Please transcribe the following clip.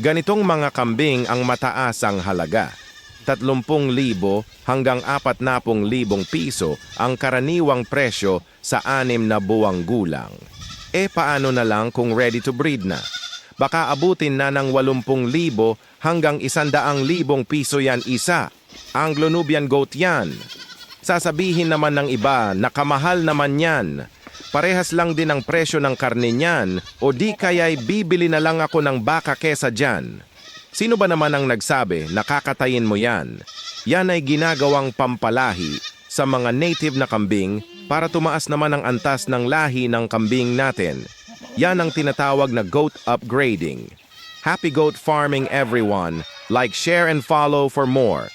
Ganitong mga kambing ang mataas ang halaga. 30,000 hanggang 40,000 piso ang karaniwang presyo sa anim na buwang gulang. E paano na lang kung ready to breed na? Baka abutin na ng 80,000 hanggang 100,000 piso yan isa. Anglo-Nubian goat yan. Sasabihin naman ng iba na kamahal naman yan. Parehas lang din ang presyo ng karne niyan o di kaya'y bibili na lang ako ng baka kesa dyan. Sino ba naman ang nagsabi na kakatayin mo yan? Yan ay ginagawang pampalahi sa mga native na kambing para tumaas naman ang antas ng lahi ng kambing natin. Yan ang tinatawag na goat upgrading. Happy goat farming everyone. Like, share, and follow for more.